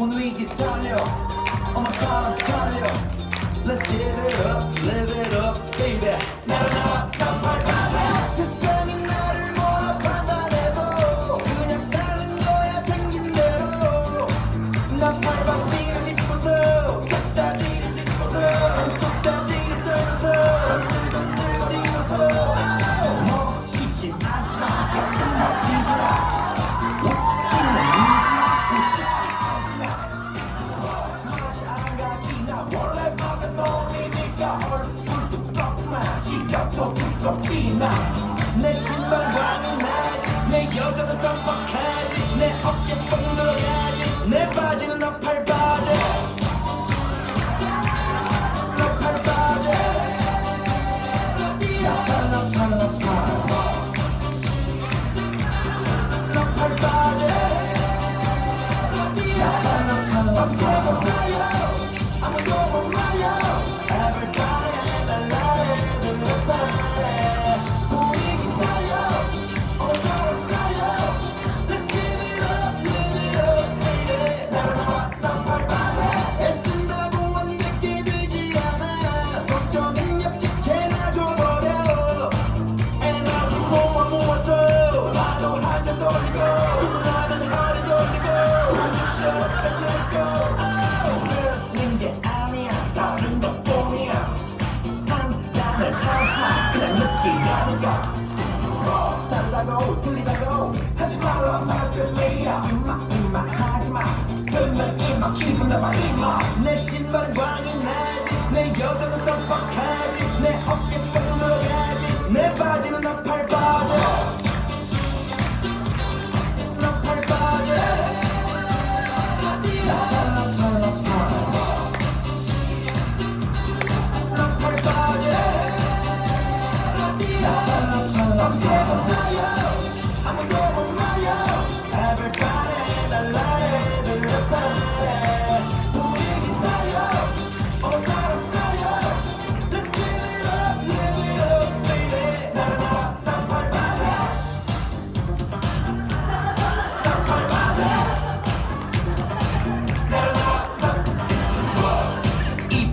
Bunu ilgi sanıyor ama sana sanıyor Let's give it up, live it up baby. 지겹고 두껍지 나내 신발광이 나지 내 여자는 썸뻑하지 내 어깨 뻥 들어가지 내 바지는 나팔바지. 말아가? 달라고 들리다고 하지 마라. 마슬리야 임마 임마 하지마. 끝내 임마 기분 나빠 임마. 내 신발은 광이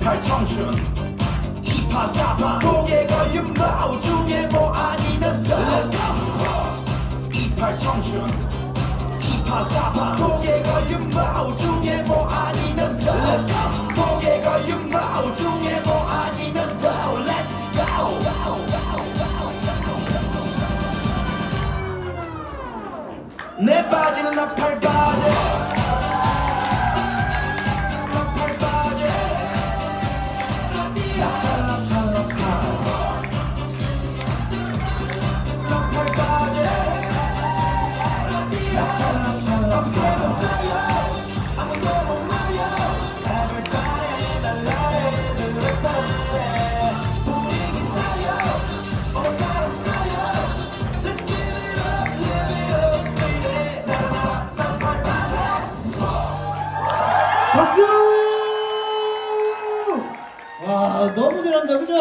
18 청춘. 2파 4파. 목에 걸린 바우 중에 뭐 아니면 Let's go. 28 청춘. 2파 4파. 목에 걸린 바우 중에 뭐 아니면 Let's go. 목에 걸린 바우 중에 뭐 아니면 더. Let's go, 내 빠지는 나팔까지 박수! 와, 너무 잘한다, 그죠?